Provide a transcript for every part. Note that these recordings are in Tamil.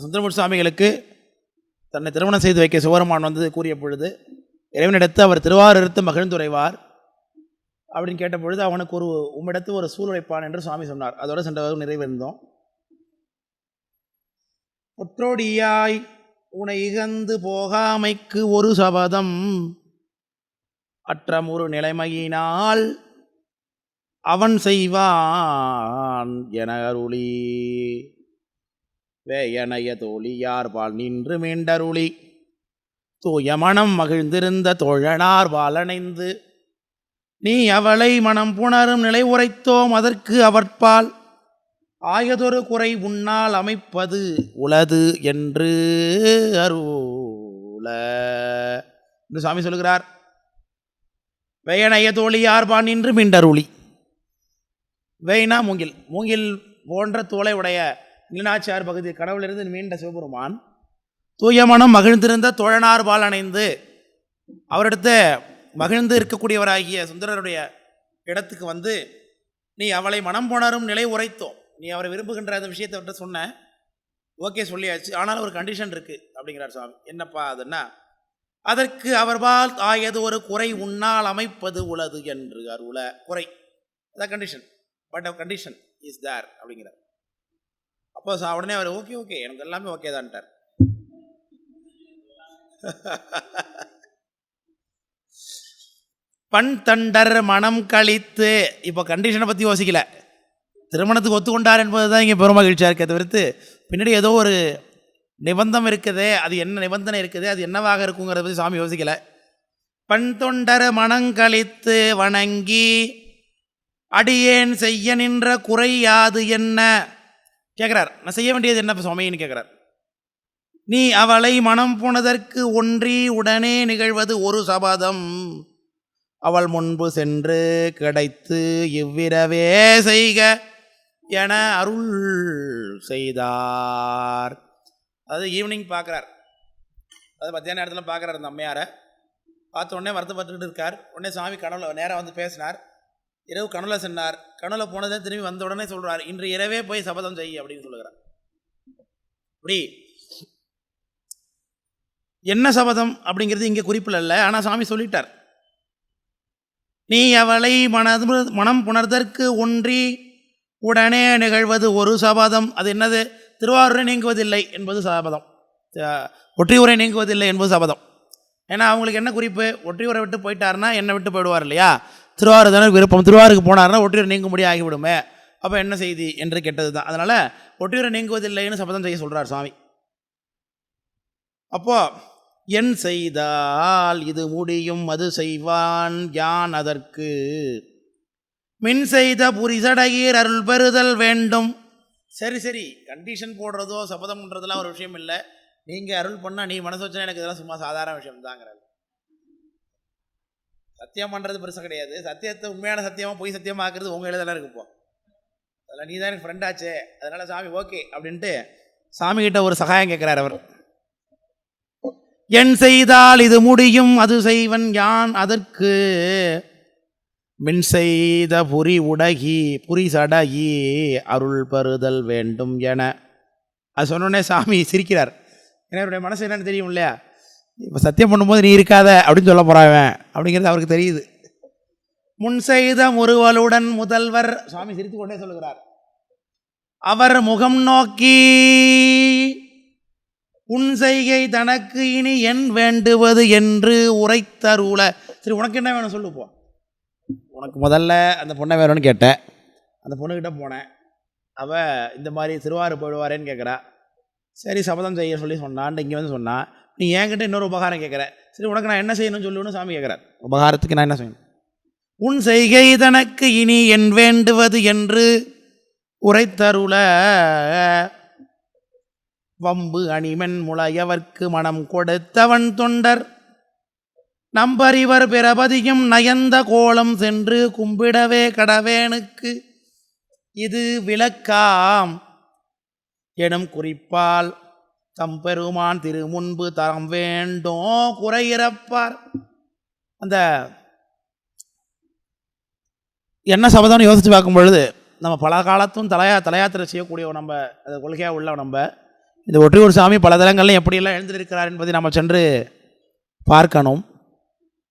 சுந்தரமூர் சுவாமிகளுக்கு தன்னை திருமணம் செய்து வைக்க சிவபெருமான் வந்து கூறிய பொழுது இறைவனிடத்து அவர் திருவாரூரத்து மகிழ்ந்துரைவார் அப்படின்னு கேட்ட பொழுது அவனுக்கு ஒரு உம்மிடத்து ஒரு சூழ்நிலைப்பான் என்று சுவாமி சொன்னார். அதோட சென்ற வகுப்பு ஒற்றோடியாய் உனை இகந்து போகாமைக்கு ஒரு சபதம் அற்றமுறு நிலைமையினால் அவன் செய்வான் என அருளி வேயனைய தோழியார்பால் நின்று மீண்டருளி. தூய மனம் மகிழ்ந்திருந்த தோழனார் பாலணைந்து நீ அவளை மனம் புணரும் நிலை உரைத்தோம் அதற்கு அவற்பால் ஆயதொரு குறை உன்னால் அமைப்பது உளது என்று அருள. என்று சாமி சொல்கிறார் வேயனைய தோழியார்பான் நின்று மீண்டருளி. வேய்னா மூங்கில். மூங்கில் போன்ற தோலை உடைய நிலநாச்சியார் பகுதி கடவுளிலிருந்து மீண்ட சிவபெருமான் தூயமனம் மகிழ்ந்திருந்த தோழனார் பால் அணைந்து அவரிடத்த மகிழ்ந்து இருக்கக்கூடியவராகிய சுந்தரருடைய இடத்துக்கு வந்து நீ அவளை மனம் போனாரும் நிலை உரைத்தோம். நீ அவரை விரும்புகின்ற அந்த விஷயத்தை அவர்கிட்ட சொன்ன. ஓகே சொல்லியாச்சு. ஆனால் ஒரு கண்டிஷன் இருக்குது அப்படிங்கிறார் சுவாமி. என்னப்பா அதுன்னா அதற்கு அவர்பால் ஆயது ஒரு குறை உன்னால் அமைப்பது உளது என்று அருள. குறை. அதான் condition but of condition is there அப்படிங்கிறார். அப்போ சா- உடனே அவர் ஓகே ஓகே எனக்கு எல்லாமே ஓகே தான்ட்டார். பண் தண்டர் மனம் கழித்து இப்போ கண்டிஷனை பற்றி யோசிக்கல. திருமணத்துக்கு ஒத்துக்கொண்டார் என்பது தான் இங்கே பெரும் மகிழ்ச்சியாக இருக்கே தவிர்த்து பின்னாடி ஏதோ ஒரு நிபந்தம் இருக்குதே அது என்ன நிபந்தனை இருக்குது அது என்னவாக இருக்குங்கிறத பற்றி சாமி யோசிக்கல. பண் தொண்டர் மனங்கழித்து வணங்கி அடியேன் செய்ய நின்ற குறையாது என்ன? கேட்குறார் நான் செய்ய வேண்டியது என்ன சுவாமின்னு கேட்குறார் நீ அவளை மனம் போனதற்கு ஒன்றி உடனே நிகழ்வது ஒரு சபதம். அவள் முன்பு சென்று கிடைத்து இவ்விரவே செய்க என அருள் செய்தார். அதாவது ஈவினிங் பார்க்குறார் அது மத்தியான நேரத்தில் பார்க்குறாரு அந்த அம்மையாரை. பார்த்த உடனே வருத்தப்பட்டுக்கிட்டு இருக்கார். உடனே சாமி கடவுளை நேராக வந்து பேசினார். இரவு கனவுல சொன்னார் கனவுல போனதை திரும்பி வந்த உடனே சொல்கிறார் இன்று இரவே போய் சபதம் செய் அப்படின்னு சொல்லுகிறார். அப்படி என்ன சபதம் அப்படிங்கிறது இங்கே குறிப்பில் இல்லை ஆனால் சாமி சொல்லிட்டார். நீ அவளை மனது மனம் புணர்தற்கு ஒன்றி உடனே நிகழ்வது ஒரு சபதம். அது என்னது? திருவாரூரை நீங்குவதில்லை என்பது சபதம். ஒற்றியூரை நீங்குவதில்லை என்பது சபதம். ஏன்னா அவங்களுக்கு என்ன குறிப்பு? ஒற்றியூரை விட்டு போயிட்டாருன்னா என்னை விட்டு போயிடுவார் இல்லையா? திருவாரூர் தானே விருப்பம். திருவாரூருக்கு போனார்னா ஒற்றியூர் நீங்க ஆகிவிடுமே. அப்போ என்ன செய்தி என்று கேட்டது தான் அதனால் ஒற்றியூரை நீங்குவதில்லைன்னு சபதம் செய்ய சொல்கிறார் சுவாமி. அப்போ என் செய்தால் இது முடியும் அது செய்வான் யான் அதற்கு? மின் செய்த புரிசடையீர் அருள் பெறுதல் வேண்டும். சரி சரி. கண்டிஷன் போடுறதோ சபதம் பண்ணுறதெல்லாம் ஒரு விஷயம் இல்லை. நீங்கள் அருள் பண்ணால் நீ மனசு வச்சுனா எனக்கு இதெல்லாம் சும்மா சாதாரண விஷயம் தாங்கிறது சத்தியம் பண்ணுறது பெருசு கிடையாது. சத்தியத்தை உண்மையான சத்தியமாக பொய் சத்தியமாக ஆக்குறது உங்கள் எழுதலாம் இருக்கு அதெல்லாம் அதில் நீ தான் எனக்கு ஃப்ரெண்ட் ஆச்சே. அதனால் சாமி ஓகே அப்படின்ட்டு சாமிகிட்ட ஒரு சகாயம் கேட்குறாரு அவர். என் செய்தால் இது முடியும் அது செய்வன் யான் அதற்கு. மின் செய்த புரி உடகி புரி சடகி அருள் பருதல் வேண்டும் என. அது சொன்னோடனே சாமி சிரிக்கிறார். ஏன்னா என்னுடைய மனசு என்னன்னு தெரியும் இல்லையா இப்போ சத்தியம் பண்ணும்போது நீ இருக்காத அப்படின்னு சொல்ல போகிறாவன் அப்படிங்கிறது அவருக்கு தெரியுது. முன் செய்த முறுவலுடன் முதல்வர் சுவாமி சிரித்து கொண்டே சொல்லுகிறார். அவர் முகம் நோக்கி உன் செய்கை தனக்கு இனி என் வேண்டுவது என்று உரைத்தருள. சரி உனக்கு என்ன வேணும் சொல்லு போ. உனக்கு முதல்ல அந்த பொண்ணை வேணும்னு கேட்டேன். அந்த பொண்ணுக்கிட்ட போனேன். அவள் இந்த மாதிரி திருவாரூர் போயிடுவாரேன்னு கேட்குறா சரி சபதம் செய்ய சொல்லி சொன்னான்ட்டு இங்கே வந்து சொன்னா நீ என்கிட்ட இன்னொரு உபகாரம் கேட்குற. சரி உனக்கு நான் என்ன செய்யணும்னு சொல்லுன்னு சாமி கேட்குறார். உபகாரத்துக்கு நான் என்ன செய்யணும்? உன் செய்கை தனக்கு இனி என் வேண்டுவது என்று உரைத்தருள வம்பு அணிமென் முளையவர்க்கு மனம் கொடுத்தவன் தொண்டர். நம்பறிவர் பிரபதியும் நயந்த கோலம் சென்று கும்பிடவே கடவேனுக்கு. இது விளக்காம் எனும் குறிப்பால் தம்பெருமான் திரு முன்பு தரம் வேண்டும் குறையிறப்பார். அந்த என்ன சபதம்னு யோசித்து பார்க்கும் பொழுது நம்ம பல காலத்தும் தலையா தலையாத்திரை செய்யக்கூடிய நம்ம அந்த கொள்கையாக உள்ள நம்ம இந்த ஒற்றியூர் சாமி பல தலங்கள்லையும் எப்படியெல்லாம் எழுந்திருக்கிறார் என்பதை நம்ம சென்று பார்க்கணும்.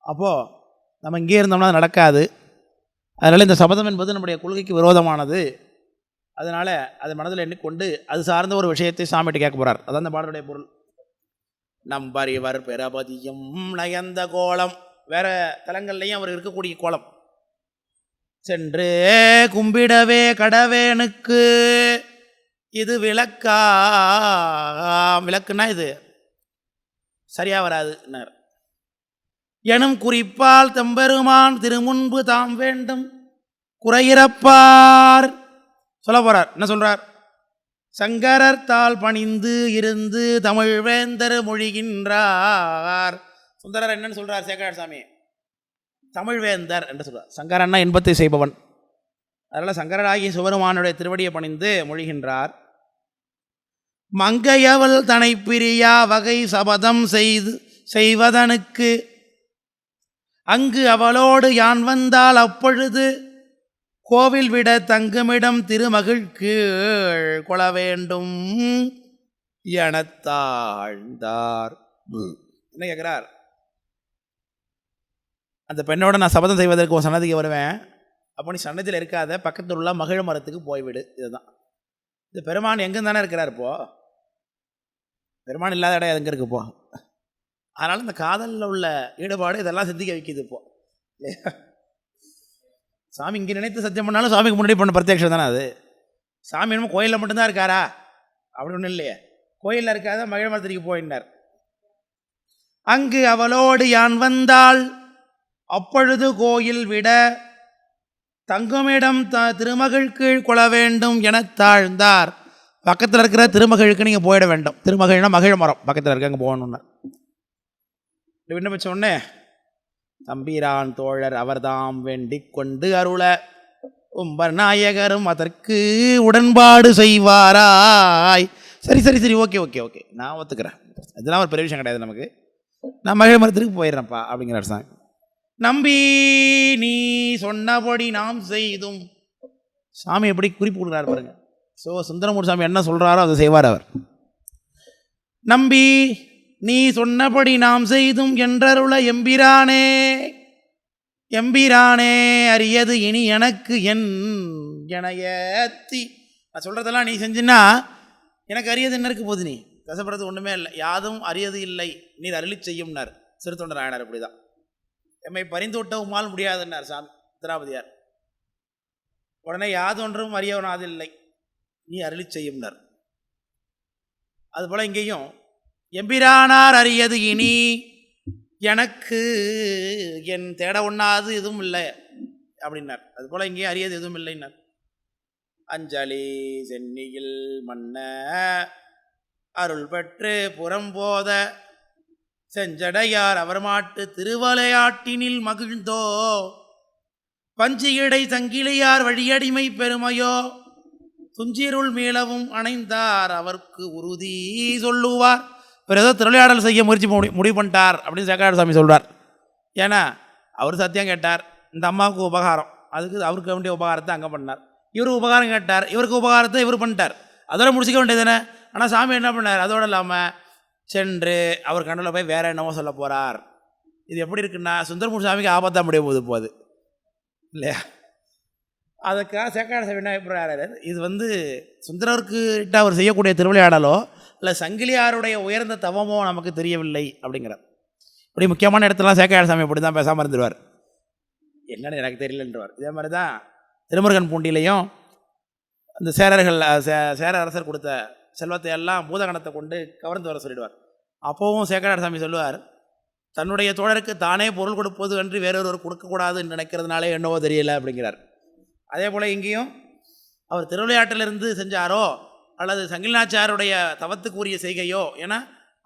அப்போது நம்ம இங்கே இருந்தோம்னா அது நடக்காது. அதனால் இந்த சபதம் என்பது நம்முடைய கொள்கைக்கு விரோதமானது. அதனால் அதை மனதில் எண்ணிக்கொண்டு அது சார்ந்த ஒரு விஷயத்தை சாமிகிட்ட கேட்க போகிறார் அதான் அந்த பாடலுடைய பொருள். நம்பறிவர் பிரபதியும் நயந்த கோலம். வேறு தலங்கள்லையும் அவர் இருக்கக்கூடிய கோலம். சென்று கும்பிடவே கடவேனுக்கு. இது விளக்கா விளக்குன்னா இது. சரியாக வராதுன்னார். எனும் குறிப்பால் தம்பெருமான் திருமுன்பு தாம் வேண்டும் குறையிறப்பார். சொல்ல போகிறார் என்ன சொல்கிறார் சங்கரர் தாள் பணிந்து இருந்து தமிழ் வேந்தர் மொழிகின்றார். சுந்தரர் என்னன்னு சொல்கிறார் சேகரார் சாமி தமிழ் வேந்தர் என்று சொல்கிறார் சங்கரன்னா இன்பத்தை செய்பவன். அதனால் சங்கரராகிய சிவருமானுடைய திருவடியை பணிந்து மொழிகின்றார். மங்கையவள் தனை பிரியா வகை சபதம் செய்து செய்வதனுக்கு அங்கு அவளோடு யான் வந்தால் அப்பொழுது கோவில் விட தங்குமிடம் திருமகிழ் கீழ் கொள வேண்டும். எனத்தாழ்ந்தார் என்ன கேட்குறார் அந்த பெண்ணோட நான் சபதம் செய்வதற்கு ஒரு சன்னதிக்கு வருவேன். அப்போ நீ சன்னதியில் இருக்காத. பக்கத்தில் உள்ள மகிழ மரத்துக்கு போய்விடு இதுதான். இந்த பெருமான் எங்கே தானே இருக்கிறார் இப்போ? பெருமான் இல்லாத இடம் எங்கே இருக்கு இப்போ? அதனால் இந்த காதலில் உள்ள ஈடுபாடு இதெல்லாம் சிந்திக்க வைக்கிது இப்போ. இல்லையா? சாமி இங்கே நினைத்து சத்தியம் பண்ணாலும் சாமிக்கு முன்னாடி பண்ண பிரத்யக்ஷம் தானே அது? சாமி என்னமோ கோயிலில் மட்டும்தான் இருக்காரா? அப்படி ஒன்றும் இல்லையே. கோயிலில் இருக்காத மகிழ மரத்திற்கு போயினார் அங்கு அவளோடு யான் வந்தாள்? அப்பொழுது கோயில் விட தங்குமிடம் த திருமகள் கீழ் கொள்ள வேண்டும் என தாழ்ந்தார். பக்கத்தில் இருக்கிற திருமகளுக்கு நீங்கள் போயிட வேண்டும். திருமகள்னா மகிழ மரம். பக்கத்தில் இருக்க அங்கே போகணுன்னு விண்ணப்பிச்ச உடனே தம்பிரான் தோழர் அவர்தாம் வேண்டிக் கொண்டு அருள. உம்பர் நாயகரும் அதற்கு உடன்பாடு செய்வாராய். சரி சரி சரி ஓகே ஓகே ஓகே. நான் ஒத்துக்கிறேன். இதெல்லாம் ஒரு பெரிய விஷயம் கிடையாது நமக்கு. நான் மகிழ் மரத்திற்கு போயிடுறேன்ப்பா அப்படிங்கிறார் சாமி நம்பி நீ சொன்னபடி நாம் செய்தும். சாமி எப்படி குறிப்பு கொடுக்குறாரு பாருங்க. ஸோ சுந்தரமூர் சாமி என்ன சொல்கிறாரோ அதை செய்வார் அவர். நம்பி நீ சொன்னபடி நாம் செய்தும் என்றருள எம்பிரானே எம்பிரானே அரியது இனி எனக்கு என் என ஏத்தி நான் சொல்கிறதெல்லாம் நீ செஞ்சின்னா எனக்கு அரியது என்ன இருக்கு போது நீ? கசப்படுறது ஒன்றுமே இல்லை. யாதும் அரியது இல்லை. நீர் அருளி செய்யும்னார். சிறுத்தொண்டர் நாயனார் இப்படி தான் எம்மை பரிந்துவிட்ட உம்மால் முடியாதுன்னார் சாமி திராபதியார் உடனே யாதொன்றும் அறியவனாதில்லை. நீ அருளி செய்யும்னார். அதுபோல் இங்கேயும் எம்பிரானார் அறியது இனி. எனக்கு என் தேட ஒண்ணாது எதுவும் இல்லை அப்படின்னார். அதுபோல் இங்கேயும் அறியது எதுவும் இல்லைன்னார். அஞ்சலி சென்னியில் மன்ன அருள் பெற்று புறம்போத செஞ்சடையார் அவர் மாட்டு திருவலையாட்டினில் மகிழ்ந்தோ. பஞ்சியடை சங்கிலியார் வழியடிமை பெருமையோ. துஞ்சிருள் மீளவும் அணைந்தார் அவர்க்கு உறுதி சொல்லுவார். இவர் ஏதோ திருவிளையாடல் செய்ய முயற்சி முடி முடிவு பண்ணிட்டார் அப்படின்னு சேக்காடு சாமி சொல்கிறார் ஏன்னா அவர் சத்தியம் கேட்டார். இந்த அம்மாவுக்கு உபகாரம். அதுக்கு அவருக்கு வேண்டிய உபகாரத்தை அங்கே பண்ணார். இவர் உபகாரம் கேட்டார். இவருக்கு உபகாரத்தை இவர் பண்ணிட்டார். அதோட முடிச்சிக்க வேண்டியது தானே? ஆனால் சாமி என்ன பண்ணார்? அதோடு இல்லாமல் சென்று அவர் கண்ணில் போய் வேறு என்னவோ சொல்ல போகிறார் இது எப்படி இருக்குன்னா சுந்தரமூர் சாமிக்கு ஆபத்தாக முடிய போகுது போகுது இல்லையா? அதுக்காக சேக்காட சாமி என்ன இது வந்து சுந்தரர்கிட்ட அவர் செய்யக்கூடிய திருவிளையாடலோ இல்லை சங்கிலியாருடைய உயர்ந்த தவமோ நமக்கு தெரியவில்லை அப்படிங்கிறார். இப்படி முக்கியமான இடத்துலலாம் சேக்காட சாமி இப்படி தான் பேசாமல் இருந்துருவார். என்னன்னு எனக்கு தெரியலன்றவார். இதே மாதிரி தான் திருமுருகன் பூண்டிலையும் அந்த சேரர்கள் சே சேர அரசர் கொடுத்த செல்வத்தை எல்லாம் பூதகணத்தை கொண்டு கவர்ந்து வர சொல்லிடுவார். அப்போவும் சேக்கரார் சாமி சொல்லுவார் தன்னுடைய தோழருக்கு தானே பொருள் கொடுப்பது என்று வேறொருவர் கொடுக்கக்கூடாதுன்னு நினைக்கிறதுனாலே என்னவோ தெரியல அப்படிங்கிறார். அதே போல் இங்கேயும் அவர் திருவிளையாட்டிலிருந்து செஞ்சாரோ அல்லது சங்கிலிநாச்சாருடைய தவத்துக்குரிய செய்கையோ ஏன்னா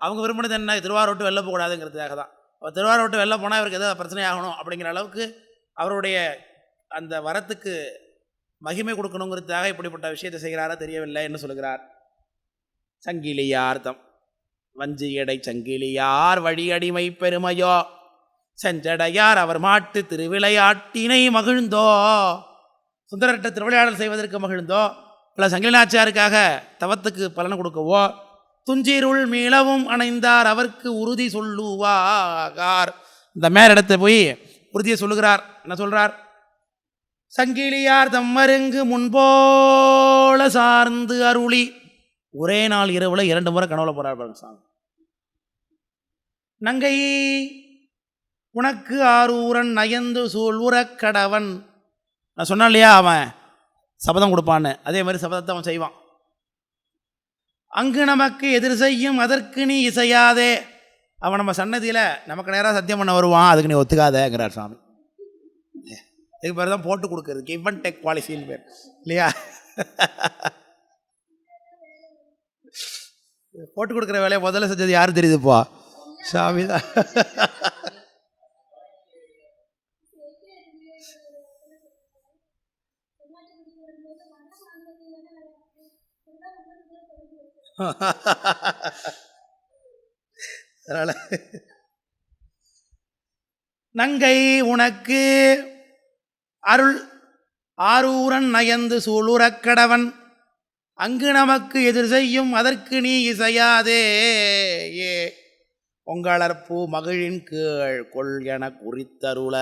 அவங்க விரும்பினது என்ன? திருவாரூட்டு வெளில போகக்கூடாதுங்கிறதுக்காக தான். அவர் திருவாரூட்டு வெளில போனால் இவருக்கு எதாவது பிரச்சனை ஆகணும் அப்படிங்கிற அளவுக்கு அவருடைய அந்த வரத்துக்கு மகிமை கொடுக்கணுங்கிறதுக்காக இப்படிப்பட்ட விஷயத்தை செய்கிறாரா தெரியவில்லை என்று சொல்கிறார் சங்கிலியார்த்தம். வஞ்சியடை சங்கிலியார் வழியடிமை பெருமையோ? செஞ்சடையார் அவர் மாட்டு திருவிளையாட்டினை மகிழ்ந்தோ? சுந்தரட்ட திருவிளையாடல் செய்வதற்கு மகிழ்ந்தோ? இல்லை சங்கிலிநாச்சியாருக்காக தவத்துக்கு பலன் கொடுக்கவோ துஞ்சிருள் மீளவும் அணைந்தார் அவருக்கு உறுதி சொல்லுவாகார். இந்த மேலிடத்தை போய் உறுதியை சொல்லுகிறார். என்ன சொல்கிறார் சங்கிலியார் தம்மருங்கு முன்போல சார்ந்து அருளி ஒரே நாள் இரவுல இரண்டு முறை கனவுல போகிறார் பாருங்க சாமி. நங்கை உனக்கு ஆரூரன் நயந்து சூழ் உறக்கடவன் நான் சொன்னேன் இல்லையா அவன்? சபதம் கொடுப்பான்னு. அதே மாதிரி சபதத்தை அவன் செய்வான். அங்கு நமக்கு எதிர் செய்யும் அதற்கு நீ இசையாதே. அவன் நம்ம சன்னதியில் நமக்கு நேராக சத்தியம் பண்ண வருவான். அதுக்கு நீ ஒத்துக்காதேங்கிறார் சாமி. இதுக்கு பேர் தான் போட்டு கொடுக்குறது. கிவ் டெக் பாலிசின்னு பேர். இல்லையா? போட்டு கொடுக்குற வேலையை முதல்ல செஞ்சது யாரும் தெரியுதுப்பா? சாமி தான் அதனால் நங்கை உனக்கு அருள் ஆரூரன் நயந்து சூளுரக்கடவன் அங்கு நமக்கு எதிர் செய்யும் அதற்கு நீ இசையாதே ஏ. பொங்கலற்பூ மகிழின் கீழ் கொள் என குறித்தருள.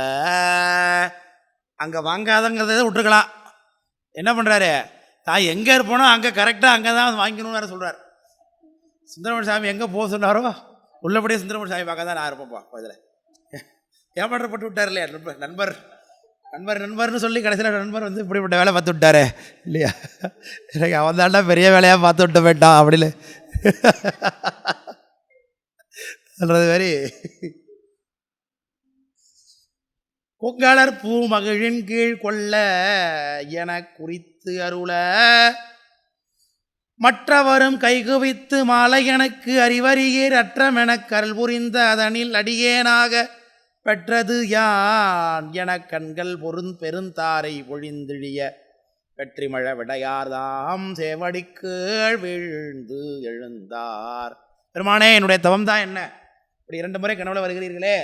அங்கே வாங்காதங்கிறத விட்டுருக்கலாம். என்ன பண்ணுறாரு தான் எங்கே இருப்போனோ அங்கே கரெக்டாக அங்கே தான் வாங்கணும்னு வேறு சொல்கிறார் சுந்தரமணி சாமி எங்கே போக சொன்னாரோ? உள்ளபடியே சுந்தரமணி சாமி பார்க்க தான் நான் இருப்பேன்ப்பா இதில். ஏமாற்றப்பட்டு விட்டார் இல்லையா நண்பர்? நண்பர் நண்பர் நண்பர்னு சொல்லி கடைசியில் நண்பர் வந்து இப்படிப்பட்ட வேலை பார்த்து விட்டாரு இல்லையா? எனக்கு அவன் தாண்டா பெரிய வேலையாக பார்த்து விட்டு போயிட்டான் அப்படின்னு. சொல்கிறது மாதிரி. பொங்கலர் பூ மகிழின் கீழ் கொள்ள என குறித்து அருள மற்றவரும் கைகுவித்து மாலை எனக்கு அறிவறியீர் அற்றமெனக் கருள் புரிந்த அதனில் அடியேனாக பெற்றது யான் என கண்கள் பொருந் பெருந்தாரை ஒழிந்திழிய. வெற்றிமழ விடையார்தாம் சேவடிக்கீழ் வீழ்ந்து எழுந்தார். பெருமானே என்னுடைய தவம் தான் என்ன? இப்படி இரண்டு முறை கனவுல வருகிறீர்களே.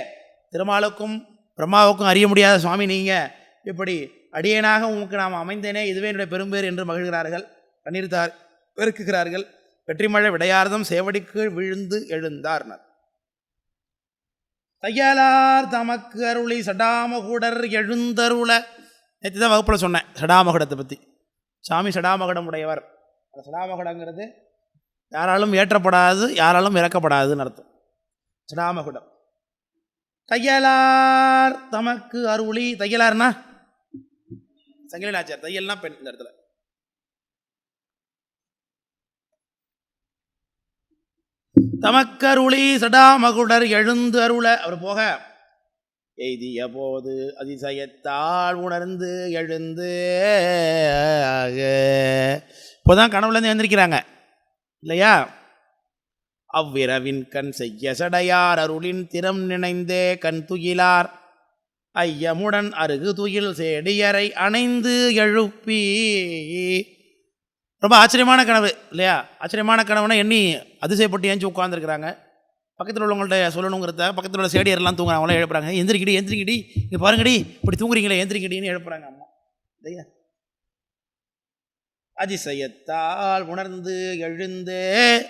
திருமாலுக்கும் பிரம்மாவுக்கும் அறிய முடியாத சுவாமி நீங்கள் இப்படி அடியேனாக உமக்கு நாம் அமைந்தேனே இதுவே என்னுடைய பெரும்பேர் என்று மகிழ்கிறார்கள். கண்ணீர்த்தார் பெருக்குகிறார்கள். வெற்றிமழை விடையார்தம் சேவடிக்கு விழுந்து எழுந்தார்னர் தையலார் தமக்கு அருளி சடாமகுடர் எழுந்தருள. நேற்று தான் வகுப்பில் சொன்னேன் சடாமகுடத்தை பற்றி சாமி சடாமகுடம் உடையவர். அந்த சடாமகுடங்கிறது யாராலும் ஏற்றப்படாது யாராலும் இறக்கப்படாதுன்னு அர்த்தம். சடாமகுடம். தையலார் தமக்கு அருளி தையலார்னா? சங்கிலாச்சார் தையல்னா பெண் இந்த இடத்துல. தமக்கருளி சடாமகுடர் எழுந்து அருள. அவர் போக. எய்திய போது அதிசயத்தால் உணர்ந்து எழுந்து இப்போதான் கனவுலேருந்து எழுந்திருக்கிறாங்க. இல்லையா? அவ்விரவின் கண் செய்ய சடையார் அருளின் திறம் நினைந்தே கண் துயிலார். ஐயமுடன் அருகு துயில் செடியரை அணைந்து எழுப்பி. ரொம்ப ஆச்சரியமான கனவு இல்லையா? ஆச்சரியமான கனவுனா எண்ணி அதிசயப்பட்டு ஏஞ்சி உட்காந்துருக்குறாங்க பக்கத்தில் உள்ளவங்கள்ட்ட சொல்லணுங்கிறத பக்கத்தில் உள்ள சேடியர்லாம் தூங்குறாங்களாம் எழுப்புறாங்க. எந்திரிக்கிடி எந்திரிக்கிடி. இங்கே பாருங்கடி. இப்படி தூங்குறீங்களே எந்திரிக்கிடின்னு எழுப்புறாங்க அம்மா. இல்லையா? அதிசயத்தால் உணர்ந்து எழுந்து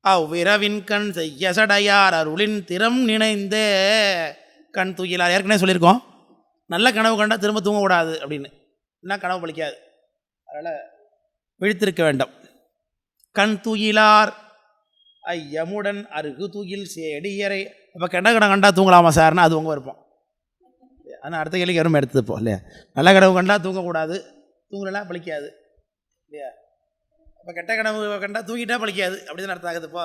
அவ்விரவின் கண் செய்ய சடையார் அருளின் திறம் நினைந்தே கண் தூக்கிலார் ஏற்கனவே சொல்லியிருக்கோம். நல்ல கனவு கண்டா திரும்ப தூங்கக்கூடாது அப்படின்னு. என்ன கனவு பழிக்காது. அதனால் விழித்திருக்க வேண்டும். கண் தூயிலார். ஐயமுடன் அருகு தூயில் செடியறை அப்போ கெண்ட கடம் கண்டா தூங்கலாமா சார்னா அது உங்கள் விருப்பம். ஆனால் அடுத்த கேள்வி வரும் எடுத்துப்போம் இல்லையா? நல்ல கடவு கண்டா தூங்கக்கூடாது. தூங்கலாம் பலிக்காது இல்லையா? அப்போ கெட்ட கனவு கண்டா தூங்கிட்டா பழிக்காது. அப்படி தான் அர்த்தம் ஆகுதுப்போ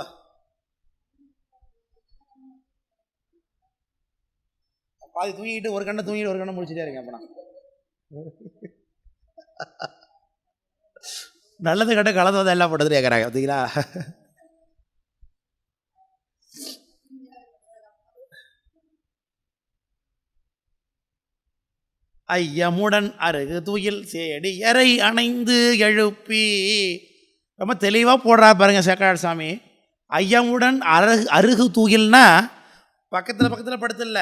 பாதி தூங்கிட்டு ஒரு கண்ணை தூங்கிட்டு ஒரு கண்ணை முடிச்சுட்டே இருக்கேன் அப்போ நல்லது கண்டு கலந்து எல்லாம் போட்டது கேட்குறாங்க பார்த்தீங்களா ஐயமுடன் அருகு துயில் சேடி எறை அணைந்து எழுப்பி. ரொம்ப தெளிவாக போடுறா பாருங்க சேக்கராட் சாமி. ஐயமுடன் அருகு அருகு தூயில்னா பக்கத்தில் பக்கத்தில் படுத்தல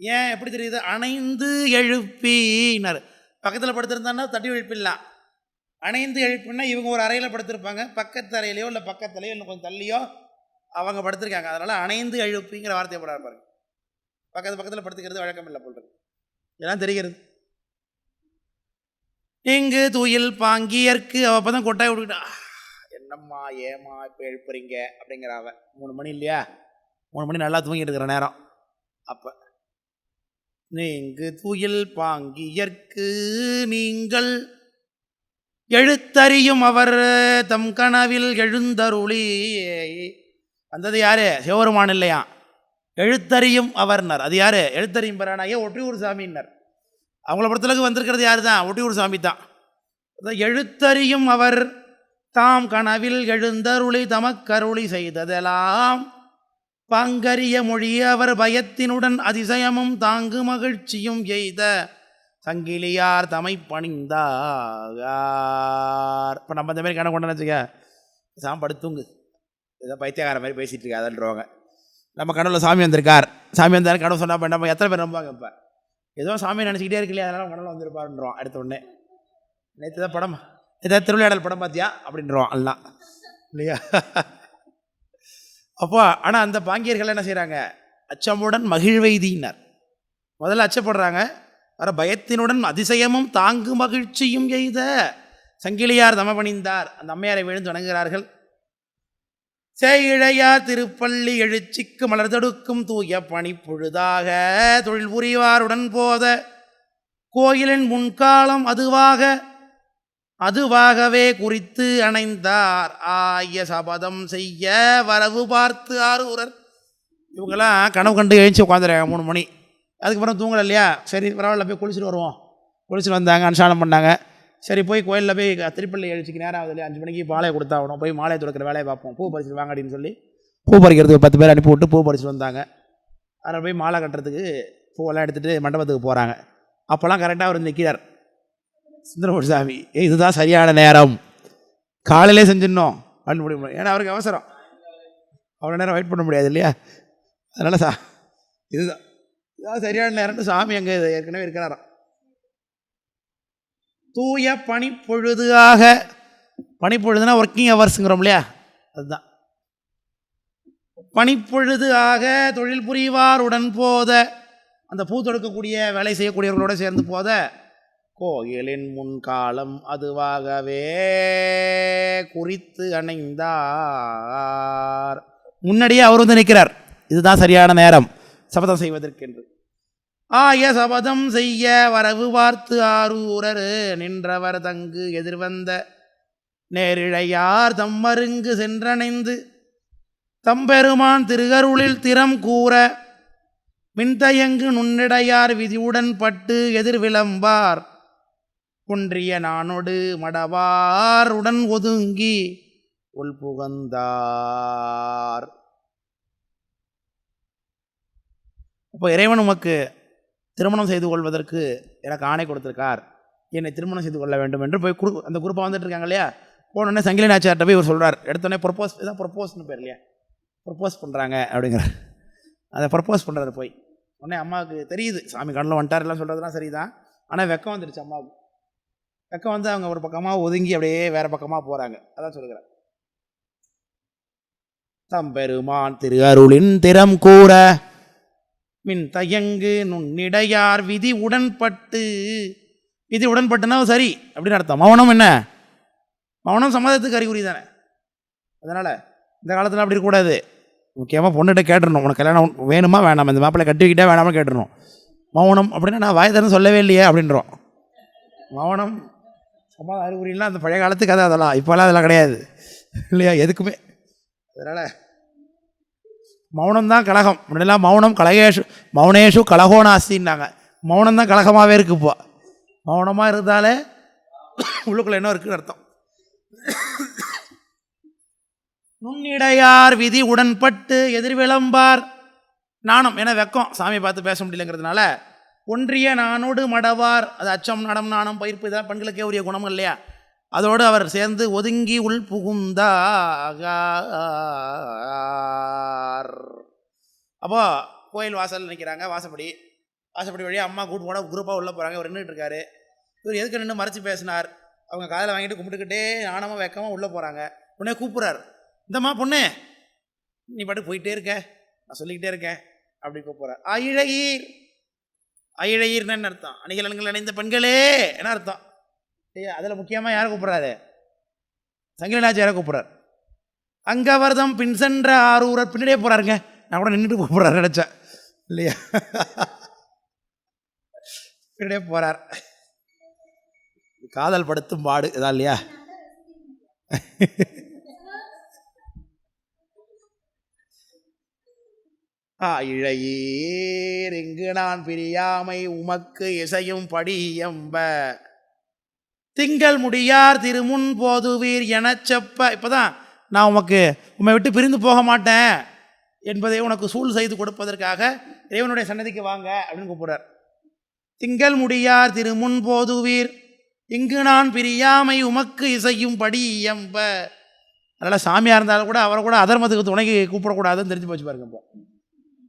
ஏன் எப்படி தெரியுது? அணைந்து எழுப்பினார் பக்கத்தில் படுத்திருந்தான்னா தட்டி எழுப்பிடலாம். அணைந்து எழுப்புனா இவங்க ஒரு அறையில் படுத்திருப்பாங்க. பக்கத்து அறையிலையோ இல்லை பக்கத்துலையோ இல்லை கொஞ்சம் தள்ளியோ அவங்க படுத்திருக்காங்க. அதனால் அணைந்து எழுப்புங்கிற வார்த்தையை போட பாருங்க. பக்கத்து பக்கத்தில் படுத்துக்கிறது வழக்கம் இல்லை போல்றது இதெல்லாம் தெரிகிறது. இங்கு தூயில் பாங்கியற்கு அவள் அப்போ தான் கொட்டாய் விட்டுக்கிட்டா என்னம்மா ஏமா இப்போ எழுப்புறீங்க? அப்படிங்கிற அவ. மூணு மணி இல்லையா? மூணு மணி நல்லா தூங்கிட்டு இருக்கிற நேரம். அப்போ நீங்கு துயில் பாங்கியற்கு நீங்கள் எழுத்தறியும் அவர் தம் கனவில் எழுந்தருளி வந்தது யாரு? சிவபெருமான் இல்லையா? எழுத்தறியும் அவர்னர். அது யாரு? எழுத்தறியும் பெறானாயே ஒற்றியூர் சாமின்னர் அவங்கள பொறுத்தளவுக்கு வந்திருக்கிறது யார் தான் ஒட்டியூர் சாமி தான் எழுத்தறியும் அவர் தாம் கனவில் எழுந்தருளி தமக்கருளி செய்ததெல்லாம் பங்கரிய மொழி அவர் பயத்தினுடன் அதிசயமும் தாங்கு மகிழ்ச்சியும் எய்த சங்கிலியார் தமை பணிந்தார் இப்போ நம்ம இந்த மாதிரி கணக்கு கொண்டு வச்சுக்க சாமி படுத்துங்க. ஏதோ பைத்தியக்கார மாதிரி பேசிகிட்டு இருக்காதன்றவங்க நம்ம கனவுல சாமி வந்திருக்கார். சாமி வந்தார் கனவு சொன்னால் இப்போ நம்ம எத்தனை பேர் நம்புவாங்க இப்போ? ஏதோ சாமி நினச்சிக்கிட்டே இருக்கலையா அதனால் கனவுல வந்திருப்பாருன்றோம் அடுத்த உடனே. நேற்று தான் படம் ஏதாவது திருவிளையாடல் படம் பார்த்தியா அப்படின்றோம் எல்லாம். இல்லையா? அப்போ ஆனால் அந்த பாங்கியர்கள் என்ன செய்கிறாங்க அச்சமுடன் மகிழ்வைதினார். முதல்ல அச்சப்படுறாங்க வர பயத்தினுடன் அதிசயமும் தாங்கு மகிழ்ச்சியும் எய்த. சங்கிலியார் தமபணிந்தார். அந்த அம்மையாரை விழுந்து வணங்குகிறார்கள். சேயிழையா திருப்பள்ளி எழுச்சிக்கு மலர் தடுக்கும் தூய பணி பொழுதாக தொழில் புரிவாருடன் போத. கோயிலின் முன்காலம் அதுவாக அதுவாகவே குறித்து அணைந்தார். ஆய சபதம் செய்ய வரவு பார்த்து ஆரூரர். இவங்கெல்லாம் கனவு கண்டு எழுச்சி உட்காந்துறாங்க மூணு மணி. அதுக்கப்புறம் தூங்கலை இல்லையா சரி பரவாயில்ல போய் குளிச்சுட்டு வருவோம். குளிச்சுட்டு வந்தாங்க அனுஷ்டானம் பண்ணாங்க. சரி போய் கோயிலில் போய் திருப்பள்ளி எழுச்சிக்கு நேரம் ஆகுது இல்லையா? அஞ்சு மணிக்கு மாலையை கொடுத்தாகணும். போய் மாலையை துறக்கிற வேலையை பார்ப்போம். பூ பறிச்சுட்டு வாங்க அப்படின்னு சொல்லி பூ பறிக்கிறதுக்கு பத்து பேர் அனுப்பி விட்டு பூ பறிச்சுட்டு வந்தாங்க. அதில் போய் மாலை கட்டுறதுக்கு பூவெல்லாம் எடுத்துகிட்டு மண்டபத்துக்கு போகிறாங்க அப்போல்லாம் கரெக்டாக அவர் நிற்கிறார் சுந்தரமூர்த்தி சாமி இதுதான் சரியான நேரம். காலையிலே செஞ்சிடணும். அப்படின்னு முடியும் ஏன்னா அவருக்கு அவசரம். அவ்வளோ நேரம் வெயிட் பண்ண முடியாது இல்லையா? அதனால் சா இதுதான். இதான் சரியான நேரம்னு சாமி அங்கே ஏற்கனவே இருக்கிறாராம். தூய பனிப்பொழுதாக பனிப்பொழுதுனா ஒர்க்கிங் ஹவர்ஸுங்கிறோம் இல்லையா? அதுதான். பனிப்பொழுது ஆக தொழில் புரிவாருடன் போத அந்த பூ தொடுக்கக்கூடிய வேலை செய்யக்கூடியவர்களோடு சேர்ந்து போத கோயிலின் முன்காலம் அதுவாகவே குறித்து அணைந்தார். முன்னாடியே அவர் வந்து நிற்கிறார். இதுதான் சரியான நேரம். சபதம் செய்வதற்கென்று. ஆய சபதம் செய்ய வரவு பார்த்து ஆரூரரு நின்றவர் தங்கு எதிர்வந்த நேரிழையார் தம்மருங்கு சென்றணைந்து தம்பெருமான் திருகருளில் திறம் கூற மின்தயங்கு நுண்ணிடையார் விதியுடன் பட்டு எதிர் விளம்பார் குன்றிய நானொடு மடவார் உடன் ஒதுங்கி உள்புகந்தார். அப்போ இறைவன் உமக்கு திருமணம் செய்து கொள்வதற்கு எனக்கு ஆணை கொடுத்துருக்கார். என்னை திருமணம் செய்து கொள்ள வேண்டும் என்று போய் குரு அந்த குரூப்பாக வந்துட்டு இருக்காங்க இல்லையா? போனோடனே சங்கிலி நாச்சியார்ட்ட போய் இவர் சொல்கிறார் எடுத்தோடனே ப்ரொப்போஸ் இதான் ப்ரொப்போஸ்னு பேர் இல்லையா? ப்ரொப்போஸ் பண்ணுறாங்க அப்படிங்கிறார். அதை ப்ரப்போஸ் பண்ணுறது போய். உடனே அம்மாவுக்கு தெரியுது சாமி கடலில் வந்துட்டார் எல்லாம் சொல்கிறதுலாம் சரிதான். ஆனால் வெக்கம் வந்துடுச்சு அம்மாவுக்கு. வெக்கம் வந்து அவங்க ஒரு பக்கமாக ஒதுங்கி அப்படியே வேறு பக்கமாக போகிறாங்க அதான் சொல்லுகிறேன் தம்பெருமான் திரு அருளின் திறம் கூற மின் தயங்கு நுண்ணிடையார் விதி உடன்பட்டு. விதி உடன்பட்டுனா சரி அப்படின்னு அர்த்தம். மௌனம் என்ன? மௌனம் சம்மதத்துக்கு அறிகுறி தானே. அதனால் இந்த காலத்தில் அப்படி இருக்கக்கூடாது. முக்கியமாக பொண்ணுகிட்ட கேட்டுருணும் உனக்கு கல்யாணம் வேணுமா வேணாம்? இந்த மாப்பிள்ளை கட்டிக்கிட்டே வேணாமா கேட்டுருணும் மௌனம் அப்படின்னா நான் வாய் தரேன்னு சொல்லவே இல்லையே அப்படின்றோம். மௌனம் சம்மத அறிகுறிலாம் அந்த பழைய காலத்துக்கு கதை அதெல்லாம். இப்போல்லாம் அதெல்லாம் கிடையாது. இல்லையா? எதுக்குமே. அதனால் மௌனம் தான் கலகம் முன்னெல்லாம் மௌனம் கலகேஷு மௌனேஷு கலகோனாஸ்தின்னாங்க மௌனம் தான் கழகமாகவே இருக்கு இப்போ மௌனமாக இருந்தாலே உள்ளுக்குள்ளே என்ன இருக்குன்னு அர்த்தம்? நுண்ணிடையார் விதி உடன்பட்டு எதிர்விளம்பார். நாணம் என வெக்கம். சாமி பார்த்து பேச முடியலங்கிறதுனால ஒன்றிய நானோடு மடவார். அது அச்சம் நடம் நாணம் பயிர்ப்பு இதெல்லாம் பெண்களுக்கே உரிய குணம் இல்லையா? அதோடு அவர் சேர்ந்து ஒதுங்கி உள் புகுந்தார் அப்போ கோயில் வாசல் நிற்கிறாங்க வாசப்படி. வாசப்படி வழியாக அம்மா கூட்டு போனால் குரூப்பாக உள்ளே போகிறாங்க அவர் நின்றுட்டு இருக்காரு. இவர் எதுக்கு நின்று மறைச்சி பேசினார்? அவங்க காதில் வாங்கிட்டு கும்பிட்டுக்கிட்டே நாணமாக வெக்கமாக உள்ளே போகிறாங்க உடனே கூப்பிட்றாரு. இந்தம்மா பொண்ணு நீ பாட்டு போயிட்டே இருக்க. நான் சொல்லிக்கிட்டே இருக்கேன். அப்படி கூப்பிட்றார். அயிழையீர். அயிழையீர்னு என்ன அர்த்தம்? அணிகலன்கள் அணிந்த பெண்களே என்ன அர்த்தம்? ஐயா அதில் முக்கியமாக யாரை கூப்பிட்றாரு? சங்கிலநாச்சி யாரை கூப்பிட்றாரு அங்கவர்தம் பின் சென்ற ஆரூரர். பின்னாடியே போகிறாருங்க நான் கூட நின்றுட்டு கூப்பிட்றாரு நினச்சேன். இல்லையா? பின்னாடியே போகிறார் காதல் படுத்தும் பாடு. இதான் இல்லையா? ஆ இழையீர் இங்கு நான் பிரியாமை உமக்கு இசையும் படியம்ப திங்கள் முடியார் திருமுன் போதுவீர் என செப்ப. இப்போதான் நான் உமக்கு உம்மை விட்டு பிரிந்து போக மாட்டேன் என்பதை உனக்கு சூழ் செய்து கொடுப்பதற்காக இறைவனுடைய சன்னதிக்கு வாங்க அப்படின்னு கூப்பிடுறார். திங்கள் முடியார் திருமுன் போதுவீர் இங்கு நான் பிரியாமை உமக்கு இசையும் படி எம்ப அதனால் சாமியாக இருந்தாலும் கூட அவரை கூட அதர்மத்துக்கு துணைக்கு கூப்பிடக்கூடாதுன்னு தெரிஞ்சு போச்சு பாருங்க இப்போ.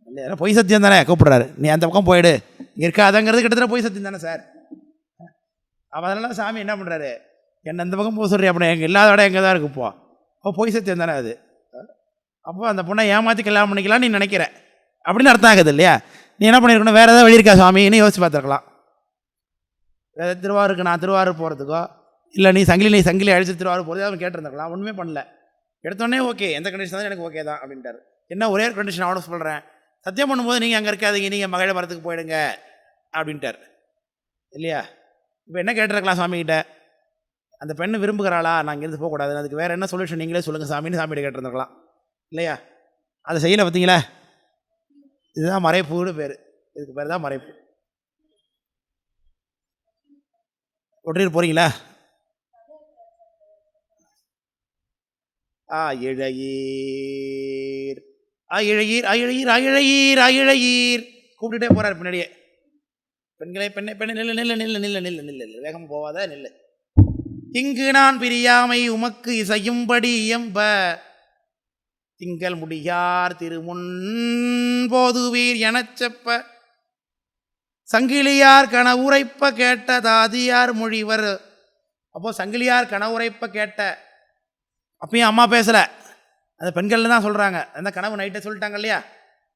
இல்லையா? பொய் சத்தியம் தானே? கூப்பிட்றாரு. நீ அந்த பக்கம் போயிடு. இருக்காதங்கிறது கிட்டத்தட்ட பொய் சத்தியம் தானே சார்? அப்போ அதனால் சாமி என்ன பண்ணுறாரு என்ன இந்த பக்கம் போக சொல்கிறீ அப்படின்னா எங்கள் இல்லாத எங்கே தான் இருக்குப்போ அப்போ பொய் சத்தியம் தானே அது. அப்போ அந்த பொண்ணை ஏமாற்றி கல்யாணம் பண்ணிக்கலாம் நீ நினைக்கிற. அப்படின்னு அர்த்தம் ஆகுது இல்லையா? நீ என்ன பண்ணியிருக்கணும் வேறு ஏதாவது வழி இருக்கா சாமின்னு யோசிச்சு பார்த்துருக்கலாம். வேறு திருவாரூருக்கு நான் திருவாரூர் போகிறதுக்கோ இல்லை நீ சங்கிலி நீ சங்கிலி அழிச்சு திருவாரூர் போகிறது அவன் கேட்டிருந்துருக்கலாம். ஒன்றுமே பண்ணல. எடுத்தோடனே ஓகே. எந்த கண்டிஷன் தான் எனக்கு ஓகே தான் அப்படின்ட்டார். என்ன ஒரே ஒரு கண்டிஷன் அவனை சொல்கிறேன் சத்தியம் பண்ணும்போது நீங்கள் அங்கே இருக்காதீங்க. நீங்கள் மகிழ மரத்துக்கு போயிடுங்க. அப்படின்ட்டார். இல்லையா? இப்போ என்ன கேட்டிருக்கலாம் சாமிகிட்ட? அந்த பெண்ணை விரும்புகிறாளா? நான் இங்கேருந்து போகக்கூடாது. அதுக்கு வேறு என்ன சொல்யூஷன் நீங்களே சொல்லுங்கள் சாமின்னு சாமிகிட்ட கேட்டிருந்துருக்கலாம். இல்லையா? அதை செய்யலை பார்த்தீங்களா? இதுதான் மறைப்புன்னு பேர். இதுக்கு பேர் தான் மறைப்பு. ஒட்டிட்டு போகிறீங்களா ஆ இழையீர். ஆ அயிழையீர் அயிழையீர் அயிழையீர் இழையீர் கூப்பிட்டுட்டே போகிறார் பின்னாடியே. பெண்களை பெண்ணை பெண்ணை நில்லு நில்லு நில்லு நில்லு நில்லு நில்லு நில்லு. வேகம் போவாத நில்லு. இங்கு நான் பிரியாமை உமக்கு இசையும்படி எம்ப திங்கள் முடியார் திருமுன் போதுவீர் எனச் செப்ப. சங்கிலியார் கனவுரைப்ப கேட்ட தாதியார் மொழிவர். அப்போ சங்கிலியார் கனவுரைப்ப கேட்ட. அப்பயும் அம்மா பேசலை. அந்த பெண்கள் தான் சொல்கிறாங்க அந்த கனவு நைட்டை சொல்லிட்டாங்க இல்லையா?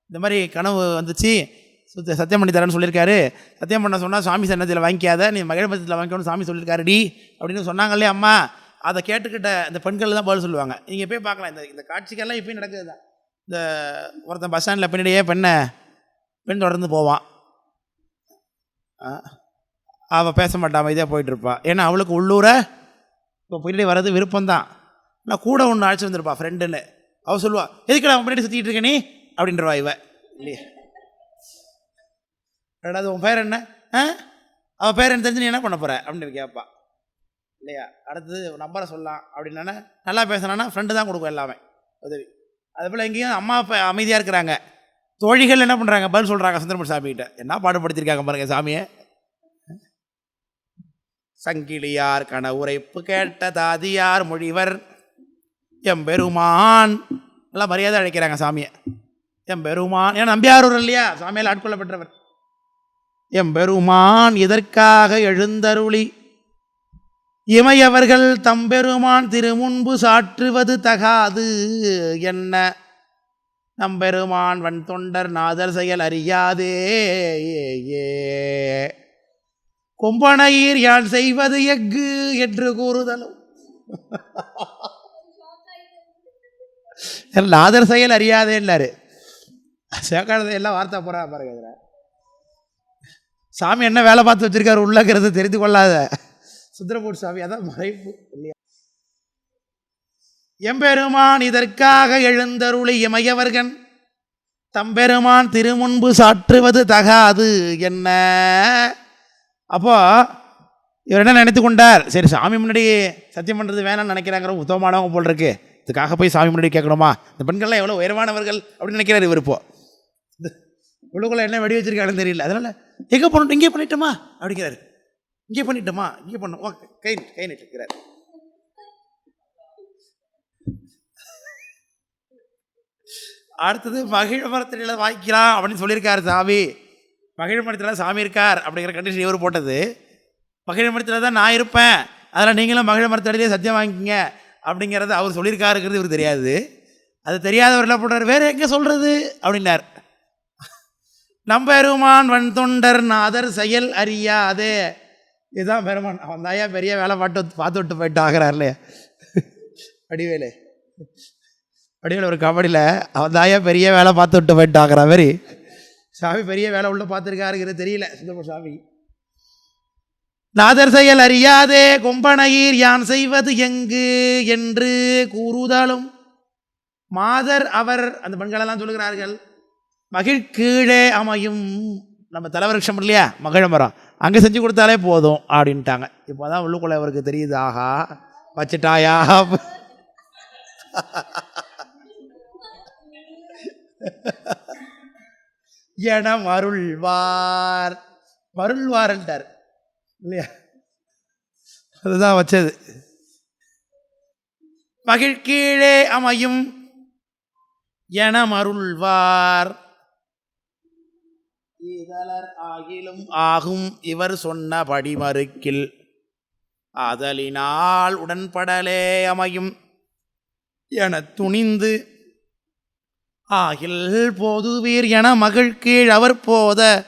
இந்த மாதிரி கனவு வந்துச்சு. சுத்த சத்தியம் பண்ணி தரேன்னு சொல்லியிருக்காரு. சத்தியம் பண்ண சொன்னால் சாமி சன்னதியில் வாங்கிக்காத நீ மகிழபத்தில் வாங்கிக்கணும்னு சாமி சொல்லியிருக்காரு டி அப்படின்னு சொன்னாங்களே அம்மா. அதை கேட்டுக்கிட்ட இந்த பெண்கள் தான் பதில் சொல்லுவாங்க. நீங்கள் போய் பார்க்கலாம். இந்த இந்த காட்சிக்கெல்லாம் இப்போயும் நடக்குது தான் இந்த ஒருத்தன் பஸ் ஸ்டாண்டில் பின்னாடியே பெண்ணை பெண் தொடர்ந்து போவான். அவள் பேச மாட்டான் அமைதியாக போயிட்டுருப்பாள் ஏன்னா அவளுக்கு உள்ளூரை இப்போ பின்னாடி வர்றது விருப்பம்தான். நான் கூட ஒன்று அழைச்சி வந்திருப்பா ஃப்ரெண்டுன்னு அவள் சொல்லுவாள் எதுக்கு நான் பின்னாடி சுற்றிட்டு இருக்கேனே அப்படின்றவா இவ. இல்லையா. ரெண்டாவது உன் பேர் என்ன? ஆ? அவள் பேர் என்ன தெரிஞ்சு நீ என்ன பண்ண போகிற அப்படின்னு கேட்பா இல்லையா? அடுத்தது நம்பரை சொல்லலாம். அப்படின்னா நல்லா பேசுனான்னா ஃப்ரெண்டு தான் கொடுக்கும் எல்லாமே. உதவி. அதே போல் எங்கேயும் அம்மா அப்பா அமைதியாக இருக்கிறாங்க. தோழிகள் என்ன பண்ணுறாங்க பதில் சொல்கிறாங்க சுந்தரமூர் சாமிகிட்ட. என்ன பாடுபடுத்திருக்காங்க பாருங்கள் சாமியை. சங்கிலியார் கன உரைப்பு கேட்ட தாதியார் மொழிவர் எம்பெருமான். நல்லா மரியாதை அழைக்கிறாங்க சாமியை. எம்பெருமான். ஏன்னா நம்பியாரூர் இல்லையா? சாமியால் ஆட்கொள்ளப்பட்டவர். எம்பெருமான் இதற்காக எழுந்தருளி? இமையவர்கள் தம்பெருமான் திருமுன்பு சாற்றுவது தகாது என்ன? நம்பெருமான் வன் தொண்டர் நாதர் செயல் அறியாதே ஏ கொம்பனையீர் யான் செய்வது எஃகு என்று கூறுதலும். நாதர் செயல் அறியாதே இல்லாரு சேக்கானதை எல்லாம் வார்த்தை போகிறா பாருங்க இதில். சாமி என்ன வேலை பார்த்து வச்சிருக்காரு உள்ளங்கிறது தெரிந்து கொள்ளாத. சுந்தரமூர் சாமி அதான் மறைப்பு இல்லையா எம்பெருமான் இதற்காக எழுந்தருளி இமையவர்கன் தம்பெருமான் திருமுன்பு சாற்றுவது தகாது என்ன? அப்போ இவர் என்ன நினைத்து கொண்டார்? சரி சாமி முன்னாடி சத்தியம் பண்ணுறது வேணாம்னு நினைக்கிறாங்கிற உத்தமமானவங்க போல் இருக்கு. இதுக்காக போய் சாமி முன்னாடி கேட்கணுமா? இந்த பெண்கள்லாம் எவ்வளோ உயரமானவர்கள் அப்படின்னு நினைக்கிறார் இவர் இப்போ. உள்ளுக்குள்ளே என்ன வெடி வச்சிருக்காங்கன்னு தெரியல. அதனால் எங்கே பண்ணட்டும் இங்கே பண்ணிட்டோமா? அப்படிங்கிறாரு. இங்கே பண்ணிட்டோமா? இங்கே பண்ணோம் ஓகே கை கை நிட்டுக்கிறார் அடுத்தது மகிழ மரத்தில் வாங்கிக்கலாம் அப்படின்னு சொல்லியிருக்காரு சாமி. மகிழ மரத்தில் சாமி இருக்கார் அப்படிங்கிற கண்டிஷன் இவர் போட்டது. மகிழ மரத்தில் தான் நான் இருப்பேன். அதனால் நீங்களும் மகிழ மரத்தடியிலே சத்தியம் வாங்கிக்கிங்க அப்படிங்கிறத அவர் சொல்லியிருக்காருங்கிறது இவருக்கு தெரியாது. அது தெரியாதவர் என்ன பண்ணுறாரு வேறு எங்கே சொல்கிறது அப்படின்னார். நம்பெருமான் வன் தொண்டர் நாதர் செயல் அறியாதே. இதுதான் பெருமான். அவன் தாயா பெரிய வேலை பாட்டு பார்த்து விட்டு போயிட்டு ஆகிறார் இல்லையா? வடிவேலு. வடிவேலு ஒரு கபடியில் அவன் தாயா பெரிய வேலை பார்த்து விட்டு போயிட்டு ஆகிற மாதிரி. சாமி பெரிய வேலை உள்ள பார்த்துருக்காருங்கிறது தெரியல சுந்தரமூர் சாமி. நாதர் செயல் அறியாதே கொம்பனையீர் யான் செய்வது எங்கு என்று கூறுதாலும். மாதர் அவர் அந்த பெண்களெல்லாம் சொல்லுகிறார்கள் மகிழ்கீழே அமையும். நம்ம தலைவருஷம் இல்லையா? மகிழ மரம். அங்கே செஞ்சு கொடுத்தாலே போதும் அப்படின்ட்டாங்க. இப்போ தான் உள்ளுக்குள்ள அவருக்கு தெரியுது ஆஹா வச்சுட்டாயா? என மருள்வார். மருள்வார்ன்ட்டார். இல்லையா? அதுதான் வச்சது. மகிழ்கீழே அமையும் என மருள்வார். இதழர் ஆகிலும் ஆகும் இவர் சொன்னபடி மறுக்கில் அதலினால் உடன்படலே அமையும். என துணிந்து ஆகில் போதுவீர் என மகிழ் கீழ் அவர் போத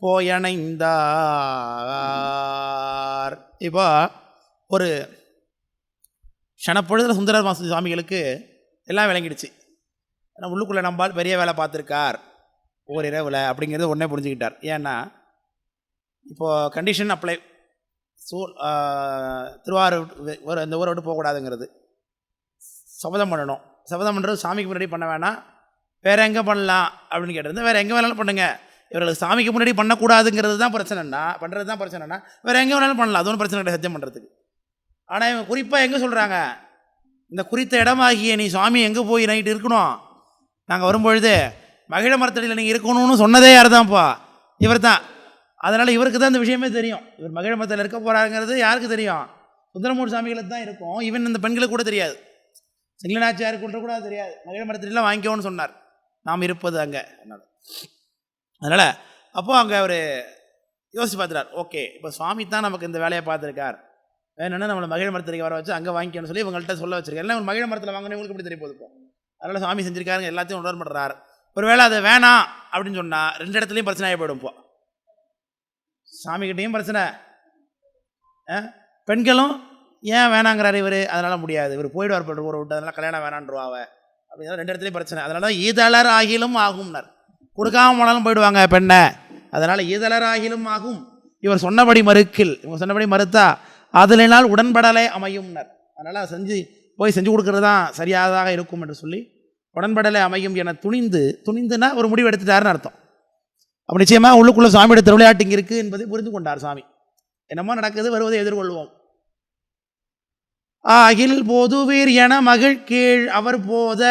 போயணைந்தார். இப்போ ஒரு க்ஷணப்பொழுதில் சுந்தர சுவாமிகளுக்கு எல்லாம் விளங்கிடுச்சு. ஆனால் உள்ளுக்குள்ளே நம்பால் பெரிய வேலை பார்த்துருக்கார். ஓர் இரவில் அப்படிங்கிறது உடனே புரிஞ்சுக்கிட்டார். ஏன்னா இப்போது கண்டிஷன் அப்ளை சூ திருவாரூர் ஒரு இந்த ஊரை விட்டு போகக்கூடாதுங்கிறது. சபதம் பண்ணணும். சபதம் பண்ணுறது சாமிக்கு முன்னாடி பண்ண வேணாம். வேறு எங்கே பண்ணலாம் அப்படின்னு கேட்டிருந்தேன் வேறு எங்கே வேணாலும் பண்ணுங்கள் இவர்களுக்கு சாமிக்கு முன்னாடி பண்ணக்கூடாதுங்கிறது தான் பிரச்சனைனா பண்ணுறது தான் பிரச்சனைனா வேறு எங்கே வேணாலும் பண்ணலாம். அது ஒன்றும் பிரச்சனை கிடையாது சத்தியம் பண்ணுறதுக்கு ஆனால் இவங்க குறிப்பாக எங்கே சொல்கிறாங்க இந்த குறித்த இடமாகிய நீ சுவாமி எங்கே போய் நைட்டு இருக்கணும்? நாங்கள் வரும்பொழுது மகிழ மரத்தடியில் நீங்கள் இருக்கணும்னு சொன்னதே யார் தான்ப்பா இவர் தான் அதனால் இவருக்கு தான் இந்த விஷயமே தெரியும். இவர் மகிழ மரத்தில் இருக்க போகிறாருங்கிறது யாருக்கு தெரியும்? சுந்தரமூர் சாமிகளுக்கு தான் இருக்கும். ஈவன் இந்த பெண்களுக்கு கூட தெரியாது. சிங்களநாச்சியாருக்கு கூட தெரியாது. மகிழ மரத்தடியில் வாங்கிக்கோன்னு சொன்னார். நாம் இருப்பது அங்கே. அதனால். அதனால் அப்போது அங்கே அவர் யோசிச்சு பார்த்துட்டார். ஓகே இப்போ சுவாமி தான் நமக்கு இந்த வேலையை பார்த்துருக்கார். வேணும்னா நம்மளை மகிழ மரத்திற்கு வர வச்சு அங்கே வாங்கிக்கணும்னு சொல்லி இவங்கள்ட்ட சொல்ல வச்சிருக்காரு. எல்லாம் மகிழ மரத்தில் வாங்கினவங்களுக்கு எப்படி தெரிய போகுது அதனால் சாமி செஞ்சிருக்காருங்க. எல்லாத்தையும் உணர் பண்ணுறாரு ஒருவேளை அது வேணாம் அப்படின்னு சொன்னால் ரெண்டு இடத்துலையும் பிரச்சனை ஆகி போயிடும் இப்போ சாமிக்கிட்டேயும் பிரச்சனை. ஆ? பெண்களும் ஏன் வேணாங்கிறாரு இவர்? அதனால் முடியாது. இவர் போயிடுவார் போட்டு ஊரை விட்டு அதனால் கல்யாணம் வேணான்றுவாவ அப்படின்னா ரெண்டு இடத்துலையும் பிரச்சனை. அதனால தான் ஈதளர் ஆகிலும் ஆகும்னார். கொடுக்காம போனாலும் போயிடுவாங்க பெண்ணை. அதனால் ஈதளர் ஆகிலும் ஆகும். இவர் சொன்னபடி மறுக்கில். இவங்க சொன்னபடி மறுத்தா அதிலினால் உடன்படலை அமையும்னர். அதனால் செஞ்சு போய் செஞ்சு கொடுக்கறது தான் சரியாதாக இருக்கும் என்று சொல்லி உடன்படலை அமையும் என துணிந்து துணிந்துனா ஒரு முடிவு எடுத்துட்டாருன்னு அர்த்தம். அப்போ நிச்சயமாக உள்ளுக்குள்ள சாமியோட திருவிளையாட்டு இங்கே இருக்குது என்பதை புரிந்து கொண்டார் சாமி. என்னமோ நடக்குது வருவதை எதிர்கொள்வோம். ஆகில் பொதுவீர் என மகிழ்கீழ் அவர் போத